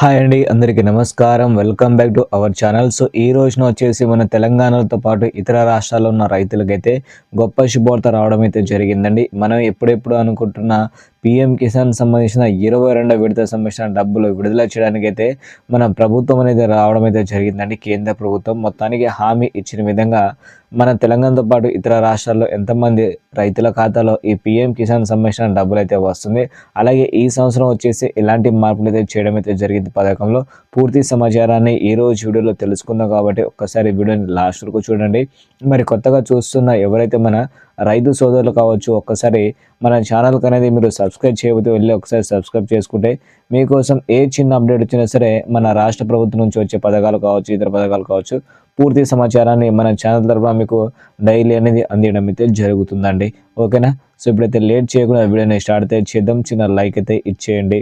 Hi అండి అందరికీ నమస్కారం. Welcome back to our channel. So ఈ రోజున వచ్చేసి మన తెలంగాణతో పాటు ఇతర రాష్ట్రాల్లో ఉన్న రైతులకైతే గొప్ప శుభవార్త రావడం అయితే జరిగిందండి. మనం ఎప్పుడెప్పుడు అనుకుంటున్న పిఎం కిసాన్ సంబంధించిన ఇరవై రెండో విడత సంబంధించిన డబ్బులు విడుదల చేయడానికి అయితే మన ప్రభుత్వం అనేది రావడం అయితే జరిగిందండి. కేంద్ర ప్రభుత్వం మొత్తానికి హామీ ఇచ్చిన విధంగా మన తెలంగాణతో పాటు ఇతర రాష్ట్రాల్లో ఎంతమంది రైతుల ఖాతాలో ఈ పిఎం కిసాన్ సంబంధించిన డబ్బులు అయితే వస్తుంది. అలాగే ఈ సంవత్సరం వచ్చేసి ఎలాంటి మార్పులు అయితే చేయడం అయితే జరిగింది పథకంలో. పూర్తి సమాచారాన్ని ఈ రోజు వీడియోలో తెలుసుకుందాం కాబట్టి ఒక్కసారి వీడియోని లాస్ట్ వరకు చూడండి. మరి కొత్తగా చూస్తున్న ఎవరైతే మన రైతు సోదరులు కావచ్చు ఒక్కసారి మన ఛానల్కి అనేది మీరు సబ్స్క్రైబ్ చేయబోతే వెళ్ళి ఒకసారి సబ్స్క్రైబ్ చేసుకుంటే మీకోసం ఏ చిన్న అప్డేట్ వచ్చినా సరే మన రాష్ట్ర ప్రభుత్వం నుంచి వచ్చే పథకాలు కావచ్చు ఇతర పథకాలు కావచ్చు పూర్తి సమాచారాన్ని మన ఛానల్ తరఫున మీకు డైలీ అనేది అందించడం అయితే జరుగుతుందండి. ఓకేనా? సో ఇప్పుడైతే లేట్ చేయకుండా వీడియోని స్టార్ట్ అయితే చేద్దాం. చిన్న లైక్ అయితే ఇచ్చేయండి.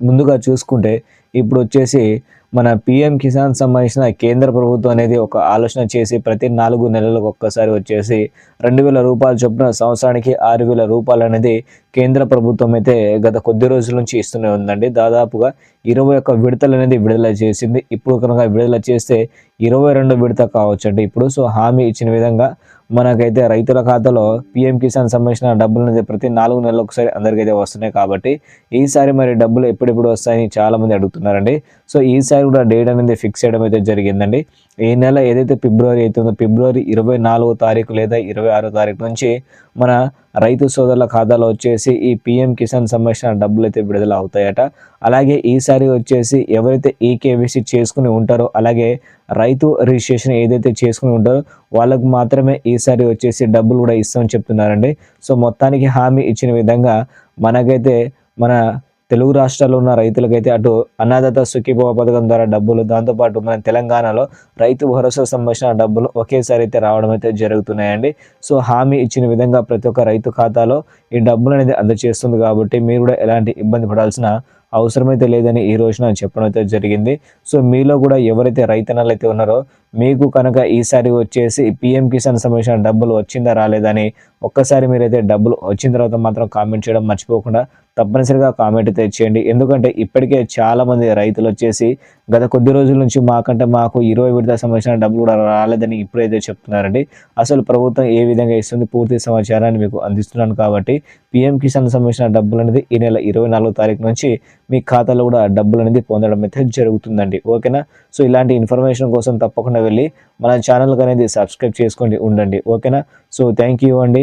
ముందుగా చూసుకుంటే ఇప్పుడు వచ్చేసి మన పిఎం కిసాన్ సంబంధించిన కేంద్ర ప్రభుత్వం అనేది ఒక ఆలోచన చేసి ప్రతి నాలుగు నెలలకు ఒక్కసారి వచ్చేసి రెండు వేల రూపాయల చొప్పున సంవత్సరానికి ఆరు వేల రూపాయలు అనేది కేంద్ర ప్రభుత్వం అయితే గత కొద్ది రోజుల నుంచి ఇస్తూనే ఉందండి. దాదాపుగా ఇరవై ఒక్క విడతలు అనేది విడుదల చేసింది. ఇప్పుడు కనుక విడుదల చేస్తే ఇరవై రెండు విడత కావచ్చు అండి ఇప్పుడు. సో హామీ ఇచ్చిన విధంగా మనకైతే రైతుల ఖాతాలో పిఎం కిసాన్ సంబంధించిన డబ్బులు అనేది ప్రతి నాలుగు నెలలకు ఒకసారి అందరికైతే వస్తున్నాయి కాబట్టి ఈసారి మరి డబ్బులు ఎప్పుడెప్పుడు వస్తాయని చాలా మంది చేస్తున్నారండి సో ఈసారి కూడా డేట్ అనేది ఫిక్స్ చేయడం అయితే జరిగిందండి. ఈ నెల ఏదైతే ఫిబ్రవరి అవుతుందో ఫిబ్రవరి ఇరవై నాలుగో తారీఖు లేదా ఇరవై ఆరో తారీఖు నుంచి మన రైతు సోదరుల ఖాతాలో వచ్చేసి ఈ పిఎం కిసాన్ సంబంధించిన డబ్బులు అయితే విడుదల అవుతాయట. అలాగే ఈసారి వచ్చేసి ఎవరైతే ఈకేవీసీ చేసుకుని ఉంటారో అలాగే రైతు రిజిస్ట్రేషన్ ఏదైతే చేసుకుని ఉంటారో వాళ్ళకు మాత్రమే ఈసారి వచ్చేసి డబ్బులు కూడా ఇస్తామని చెప్తున్నారండి. సో మొత్తానికి హామీ ఇచ్చిన విధంగా మనకైతే మన తెలుగు రాష్ట్రాల్లో ఉన్న రైతులకైతే అటు అన్నదాత సుఖీభవ పథకం ద్వారా డబ్బులు దాంతోపాటు మన తెలంగాణలో రైతు భరోసా సంబంధించిన డబ్బులు ఒకేసారి అయితే రావడం అయితే జరుగుతున్నాయండి. సో హామీ ఇచ్చిన విధంగా ప్రతి ఒక్క రైతు ఖాతాలో ఈ డబ్బులు అనేది అందజేస్తుంది కాబట్టి మీరు కూడా ఎలాంటి ఇబ్బంది పడాల్సిన అవసరమైతే లేదని ఈ రోజున చెప్పడం అయితే జరిగింది. సో మీలో కూడా ఎవరైతే రైతన్నలు అయితే ఉన్నారో మీకు కనుక ఈసారి వచ్చేసి పిఎం కిసాన్ సంబంధించిన డబ్బులు వచ్చిందా రాలేదని ఒక్కసారి మీరైతే డబ్బులు వచ్చిన తర్వాత మాత్రం కామెంట్ చేయడం మర్చిపోకుండా తప్పనిసరిగా కామెంట్ అయితే చేయండి. ఎందుకంటే ఇప్పటికే చాలామంది రైతులు వచ్చేసి గత కొద్ది రోజుల నుంచి మాకంటే మాకు ఇరవై విడత సంబంధించిన డబ్బులు కూడా రాలేదని ఇప్పుడైతే చెప్తున్నారండి. అసలు ప్రభుత్వం ఏ విధంగా ఇస్తుంది పూర్తి సమాచారాన్ని మీకు అందిస్తున్నాను కాబట్టి పిఎం కిసాన్ సంబంధించిన డబ్బులు అనేది ఈ నెల ఇరవై నాలుగో తారీఖు నుంచి మీ ఖాతాలో కూడా డబ్బులు అనేది పొందడం అయితే జరుగుతుందండి. ఓకేనా? సో ఇలాంటి ఇన్ఫర్మేషన్ కోసం తప్పకుండా వెళ్ళి మన ఛానల్కి అనేది సబ్స్క్రైబ్ చేసుకోండి ఉండండి. ఓకేనా? సో థ్యాంక్ యూ అండి.